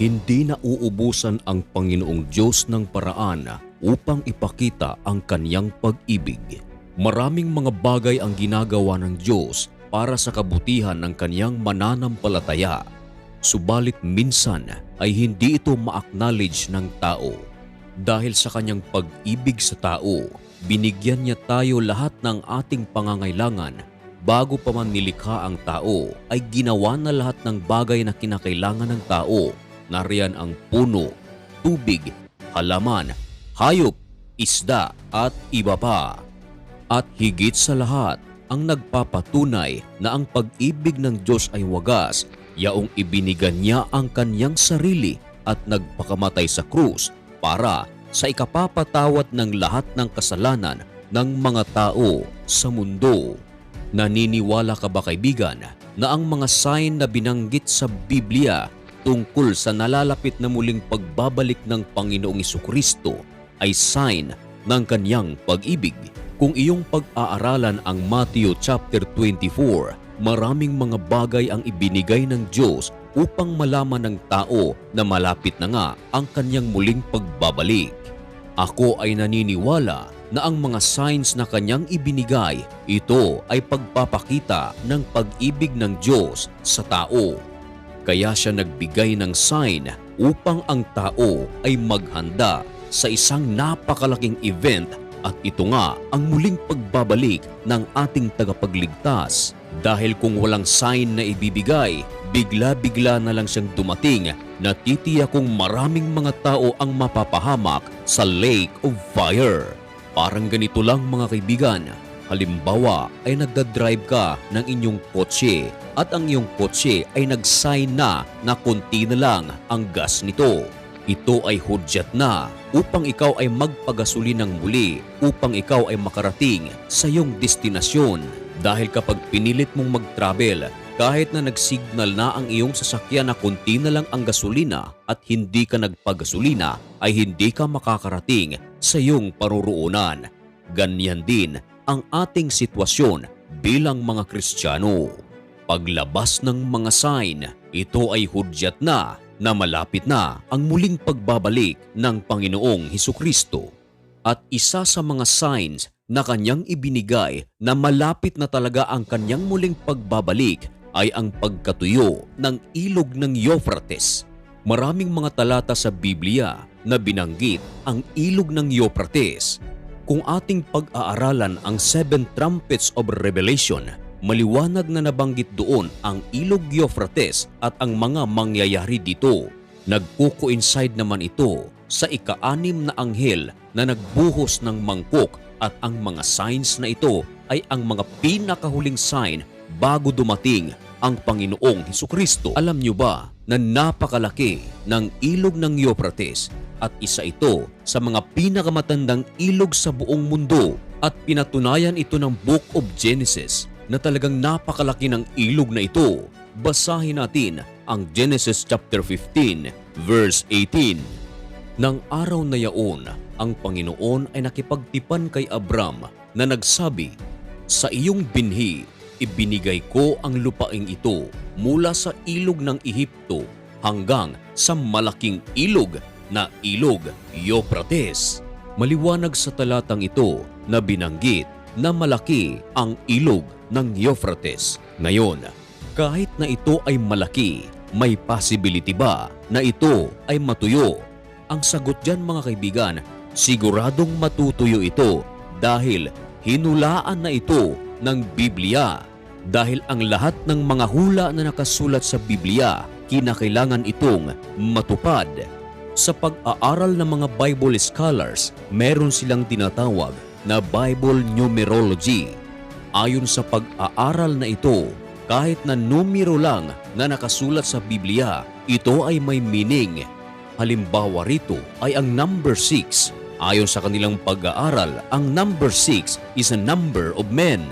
Hindi na uubusan ang Panginoong Diyos ng paraan upang ipakita ang kanyang pag-ibig. Maraming mga bagay ang ginagawa ng Diyos para sa kabutihan ng kanyang mananampalataya. Subalit minsan ay hindi ito ma-acknowledge ng tao. Dahil sa kanyang pag-ibig sa tao, binigyan niya tayo lahat ng ating pangangailangan bago pa man nilikha ang tao ay ginawa na lahat ng bagay na kinakailangan ng tao. Nariyan ang puno, tubig, halaman, hayop, isda at iba pa. At higit sa lahat, ang nagpapatunay na ang pag-ibig ng Diyos ay wagas, yaong ibinigan niya ang kanyang sarili at nagpakamatay sa krus para sa ikapapatawad ng lahat ng kasalanan ng mga tao sa mundo. Naniniwala ka ba kaibigan na ang mga sign na binanggit sa Biblia tungkol sa nalalapit na muling pagbabalik ng Panginoong Kristo ay sign ng kanyang pag-ibig? Kung iyong pag-aaralan ang Matthew chapter 24, maraming mga bagay ang ibinigay ng Diyos upang malaman ng tao na malapit na nga ang kanyang muling pagbabalik. Ako ay naniniwala na ang mga signs na kanyang ibinigay, ito ay pagpapakita ng pag-ibig ng Diyos sa tao. Kaya siya nagbigay ng sign upang ang tao ay maghanda sa isang napakalaking event at ito nga ang muling pagbabalik ng ating tagapagligtas. Dahil kung walang sign na ibibigay, bigla-bigla na lang siyang dumating na titiya kung maraming mga tao ang mapapahamak sa lake of fire. Parang ganito lang mga kaibigan. Halimbawa ay nagdadrive ka ng inyong kotse at ang iyong kotse ay nag-sign na na konti na lang ang gas nito. Ito ay hudyat na upang ikaw ay magpagasuli ng muli upang ikaw ay makarating sa iyong destinasyon. Dahil kapag pinilit mong mag-travel, kahit na nag-signal na ang iyong sasakyan na konti na lang ang gasolina at hindi ka nagpagasolina, ay hindi ka makakarating sa iyong paruroonan. Ganyan din ang ating sitwasyon bilang mga Kristiyano. Paglabas ng mga sign, ito ay hudyat na na malapit na ang muling pagbabalik ng Panginoong Heso Kristo. At isa sa mga signs na kanyang ibinigay na malapit na talaga ang kanyang muling pagbabalik ay ang pagkatuyo ng ilog ng Euphrates. Maraming mga talata sa Biblia na binanggit ang ilog ng Euphrates. Kung ating pag-aaralan ang Seven Trumpets of Revelation, maliwanag na nabanggit doon ang ilog Euphrates at ang mga mangyayari dito. Nagko-coincide naman ito sa ika-anim na anghel na nagbuhos ng mangkok at ang mga signs na ito ay ang mga pinakahuling sign bago dumating ang Panginoong Heso Kristo. Alam niyo ba na napakalaki ng ilog ng Euphrates at isa ito sa mga pinakamatandang ilog sa buong mundo at pinatunayan ito ng Book of Genesis na talagang napakalaki ng ilog na ito. Basahin natin ang Genesis chapter 15 verse 18. Nang araw na yaon, ang Panginoon ay nakipagtipan kay Abram na nagsabi, Sa iyong binhi, ibinigay ko ang lupaing ito mula sa ilog ng Ehipto hanggang sa malaking ilog na ilog Euphrates. Maliwanag sa talatang ito na binanggit na malaki ang ilog ng Euphrates. Ngayon, kahit na ito ay malaki, may possibility ba na ito ay matuyo? Ang sagot dyan mga kaibigan, siguradong matutuyo ito dahil hinulaan na ito ng Biblia. Dahil ang lahat ng mga hula na nakasulat sa Biblia, kinakailangan itong matupad. Sa pag-aaral ng mga Bible scholars, meron silang tinatawag na Bible numerology. Ayon sa pag-aaral na ito, kahit na numero lang na nakasulat sa Biblia, ito ay may meaning. Halimbawa rito ay ang number 6. Ayon sa kanilang pag-aaral, ang number 6 is a number of men.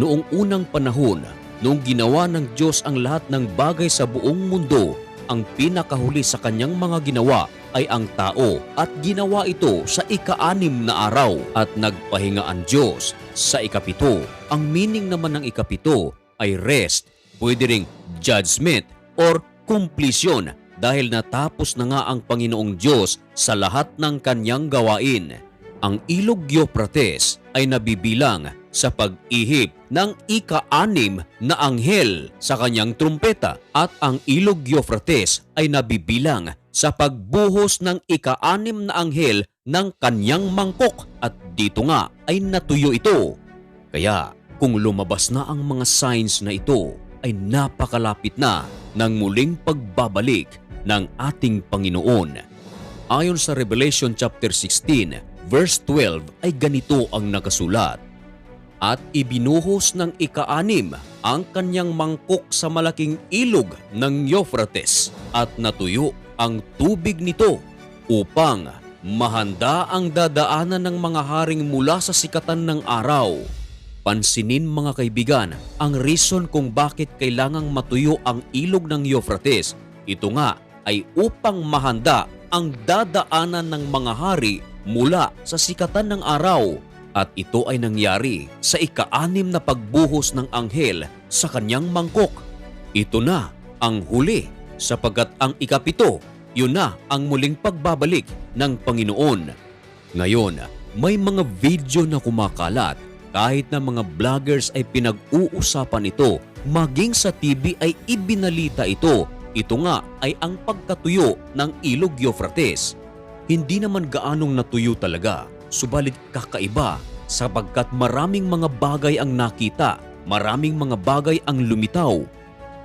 Noong unang panahon, noong ginawa ng Diyos ang lahat ng bagay sa buong mundo, ang pinakahuli sa kanyang mga ginawa ay ang tao at ginawa ito sa ika-anim na araw at nagpahinga ang Diyos sa ikapito. Ang meaning naman ng ikapito ay rest, pwede ring judgment or completion dahil natapos na nga ang Panginoong Diyos sa lahat ng kanyang gawain. Ang ilog Euphrates ay nabibilang sa pag-ihip ng ika-anim na anghel sa kanyang trumpeta at ang ilog Euphrates ay nabibilang sa pagbuhos ng ika-anim na anghel ng kanyang mangkok at dito nga ay natuyo ito. Kaya kung lumabas na ang mga signs na ito ay napakalapit na ng muling pagbabalik ng ating Panginoon. Ayon sa Revelation chapter 16, verse 12 ay ganito ang nakasulat. At ibinuhos ng ika-anim ang kanyang mangkok sa malaking ilog ng Euphrates at natuyo ang tubig nito upang mahanda ang dadaanan ng mga haring mula sa sikatan ng araw. Pansinin mga kaibigan ang reason kung bakit kailangang matuyo ang ilog ng Euphrates. Ito nga ay upang mahanda ang dadaanan ng mga hari mula sa sikatan ng araw. At ito ay nangyari sa ika-anim na pagbuhos ng anghel sa kanyang mangkok. Ito na ang huli sapagkat ang ikapito, yun na ang muling pagbabalik ng Panginoon. Ngayon, may mga video na kumakalat kahit na mga vloggers ay pinag-uusapan ito, maging sa TV ay ibinalita ito. Ito nga ay ang pagkatuyo ng ilog Euphrates. Hindi naman gaanong natuyo talaga, subalit kakaiba sapagkat maraming mga bagay ang nakita, maraming mga bagay ang lumitaw.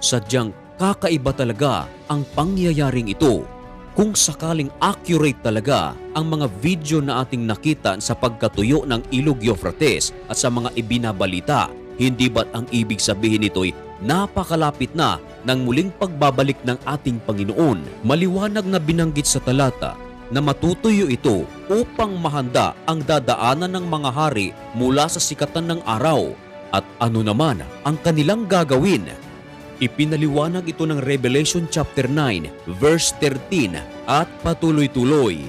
Sadyang kakaiba talaga ang pangyayaring ito kung sakaling accurate talaga ang mga video na ating nakita sa pagkatuyo ng ilog Euphrates at sa mga ibinabalita, hindi ba't ang ibig sabihin nito'y napakalapit na ng muling pagbabalik ng ating Panginoon? Maliwanag na binanggit sa talata na matutuyo ito upang mahanda ang dadaanan ng mga hari mula sa sikatan ng araw at ano naman ang kanilang gagawin Ipinaliwanag ito ng Revelation chapter 9 verse 13 at patuloy-tuloy.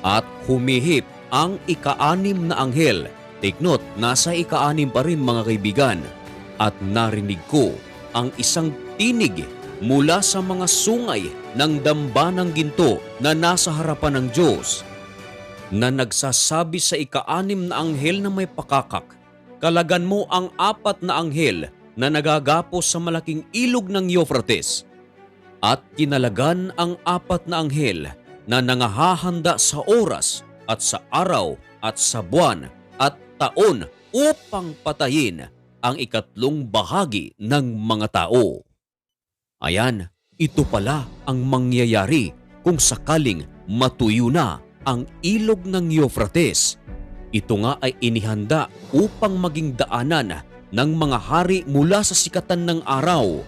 At humihip ang ika-anim na anghel. Take note, nasa ika-anim pa rin mga kaibigan. At narinig ko ang isang tinig mula sa mga sungay ng damba ng ginto na nasa harapan ng Diyos na nagsasabi sa ika-anim na anghel na may pakakak, Kalagan mo ang apat na anghel na nagagapos sa malaking ilog ng Euphrates at kinalagan ang apat na anghel na nangahahanda sa oras at sa araw at sa buwan at taon upang patayin ang ikatlong bahagi ng mga tao. Ayan, ito pala ang mangyayari kung sakaling matuyo na ang ilog ng Euphrates. Ito nga ay inihanda upang maging daanan ng mga hari mula sa sikatan ng araw.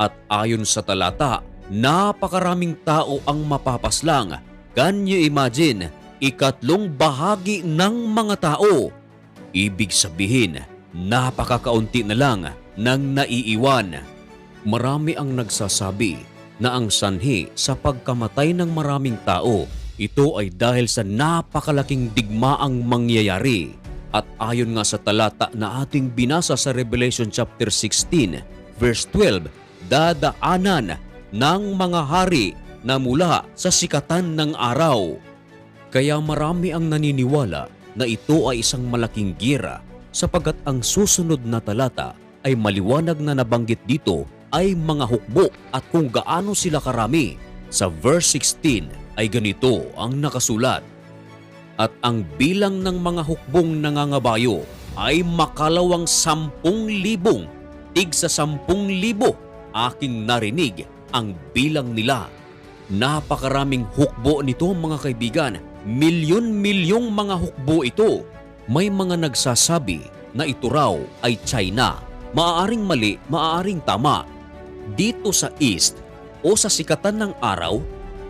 At ayon sa talata, napakaraming tao ang mapapaslang. Can you imagine? Ikatlong bahagi ng mga tao. Ibig sabihin, napakakaunti na lang ng naiiwan. Marami ang nagsasabi na ang sanhi sa pagkamatay ng maraming tao, ito ay dahil sa napakalaking digmaang mangyayari. At ayon nga sa talata na ating binasa sa Revelation chapter 16, verse 12, dadaanan ng mga hari na mula sa sikatan ng araw. Kaya marami ang naniniwala na ito ay isang malaking gira sapagat ang susunod na talata ay maliwanag na nabanggit dito ay mga hukbo at kung gaano sila karami. Sa verse 16 ay ganito ang nakasulat at ang bilang ng mga hukbong nangangabayo ay makalawang sampung libong, tig sa sampung libo, aking narinig ang bilang nila. Napakaraming hukbo nito mga kaibigan, milyon-milyong mga hukbo ito. May mga nagsasabi na ito raw ay China. Maaaring mali, maaaring tama. Dito sa East o sa sikatan ng araw,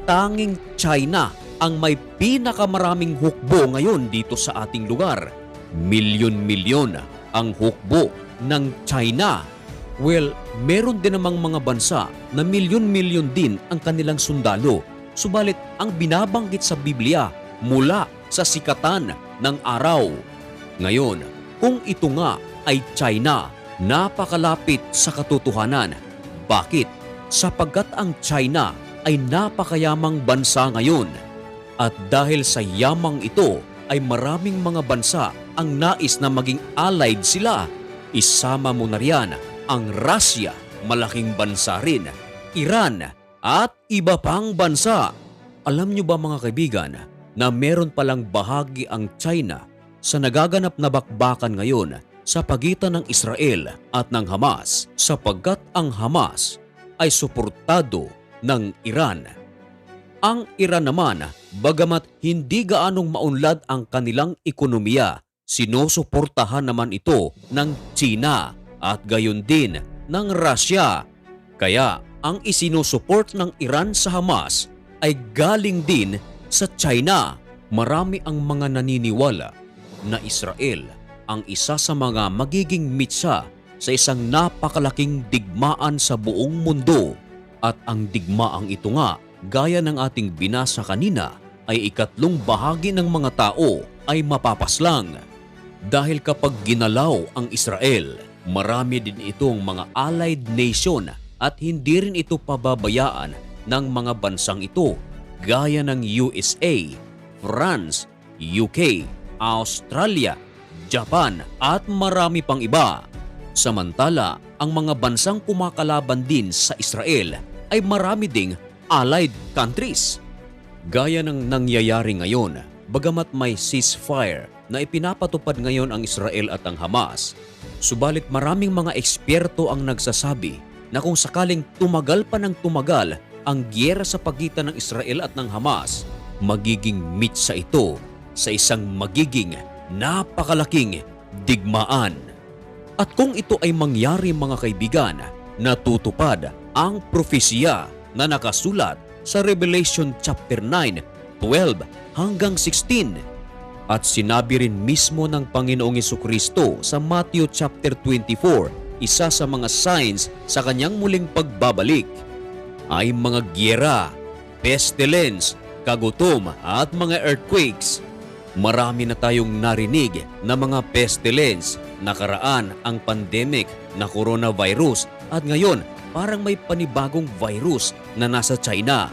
tanging China ang may pinakamaraming hukbo ngayon dito sa ating lugar. Milyon-milyon ang hukbo ng China. Well, meron din namang mga bansa na milyon-milyon din ang kanilang sundalo. Subalit ang binabanggit sa Biblia mula sa sikatan ng araw. Ngayon, kung ito nga ay China, napakalapit sa katotohanan. Bakit? Sapagkat ang China ay napakayamang bansa ngayon. At dahil sa yamang ito ay maraming mga bansa ang nais na maging allied sila. Isama mo na riyan ang Russia, malaking bansa rin, Iran at iba pang bansa. Alam nyo ba mga kaibigan na meron palang bahagi ang China sa nagaganap na bakbakan ngayon sa pagitan ng Israel at ng Hamas sapagkat ang Hamas ay suportado ng Iran. Ang Iran naman, bagamat hindi gaanong maunlad ang kanilang ekonomiya, sinusuportahan naman ito ng China at gayon din ng Russia. Kaya ang isinusuport ng Iran sa Hamas ay galing din sa China. Marami ang mga naniniwala na Israel ang isa sa mga magiging mitsa sa isang napakalaking digmaan sa buong mundo. At ang digmaang ito nga, gaya ng ating binasa kanina, ay ikatlong bahagi ng mga tao ay mapapaslang. Dahil kapag ginalaw ang Israel, marami din itong mga allied nation at hindi rin ito pababayaan ng mga bansang ito gaya ng USA, France, UK, Australia, Japan at marami pang iba. Samantala, ang mga bansang kumakalaban din sa Israel ay marami ding allied countries. Gaya ng nangyayari ngayon, bagamat may ceasefire na ipinapatupad ngayon ang Israel at ang Hamas, subalit maraming mga eksperto ang nagsasabi na kung sakaling tumagal pa ng tumagal ang gyera sa pagitan ng Israel at ng Hamas, magiging mitsa ito sa isang magiging napakalaking digmaan. At kung ito ay mangyari mga kaibigan, natutupad ang propesya na nakasulat sa Revelation chapter 9, 12 hanggang 16. At sinabi rin mismo ng Panginoong Kristo sa Matthew chapter 24, isa sa mga signs sa kanyang muling pagbabalik ay mga gyera, pestilence, kagutom at mga earthquakes. Marami na tayong narinig na mga pestilence, nakaraan ang pandemic na coronavirus at ngayon parang may panibagong virus na nasa China.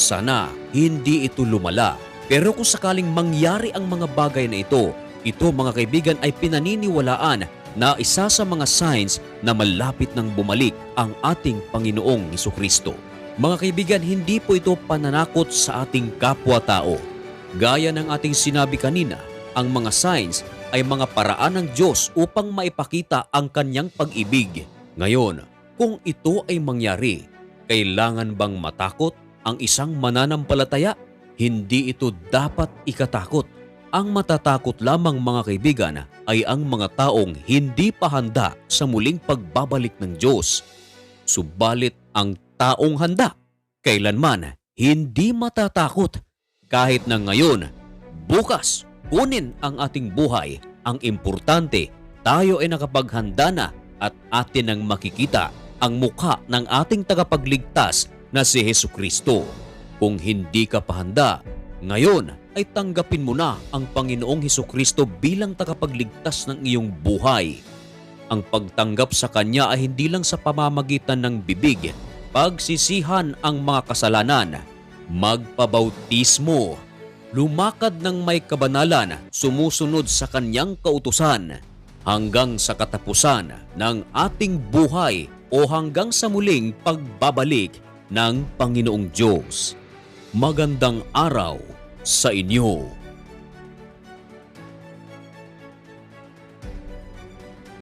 Sana hindi ito lumala. Pero kung sakaling mangyari ang mga bagay na ito, ito mga kaibigan ay pinaniniwalaan na isa sa mga signs na malapit nang bumalik ang ating Panginoong Kristo. Mga kaibigan, hindi po ito pananakot sa ating kapwa-tao. Gaya ng ating sinabi kanina, ang mga signs ay mga paraan ng Diyos upang maipakita ang kanyang pag-ibig. Ngayon, kung ito ay mangyari, kailangan bang matakot ang isang mananampalataya? Hindi ito dapat ikatakot. Ang matatakot lamang mga kaibigan ay ang mga taong hindi pa handa sa muling pagbabalik ng Diyos. Subalit ang taong handa, kailanman hindi matatakot. Kahit na ngayon, bukas, kunin ang ating buhay. Ang importante, tayo ay nakapaghanda na at atin ang makikita ang mukha ng ating tagapagligtas na si Heso Kristo. Kung hindi ka pa handa, ngayon ay tanggapin mo na ang Panginoong Heso Kristo bilang tagapagligtas ng iyong buhay. Ang pagtanggap sa Kanya ay hindi lang sa pamamagitan ng bibig, pagsisihan ang mga kasalanan, magpabautismo, lumakad ng may kabanalan, sumusunod sa Kanyang kautusan, hanggang sa katapusan ng ating buhay o hanggang sa muling pagbabalik ng Panginoong Diyos. Magandang araw sa inyo.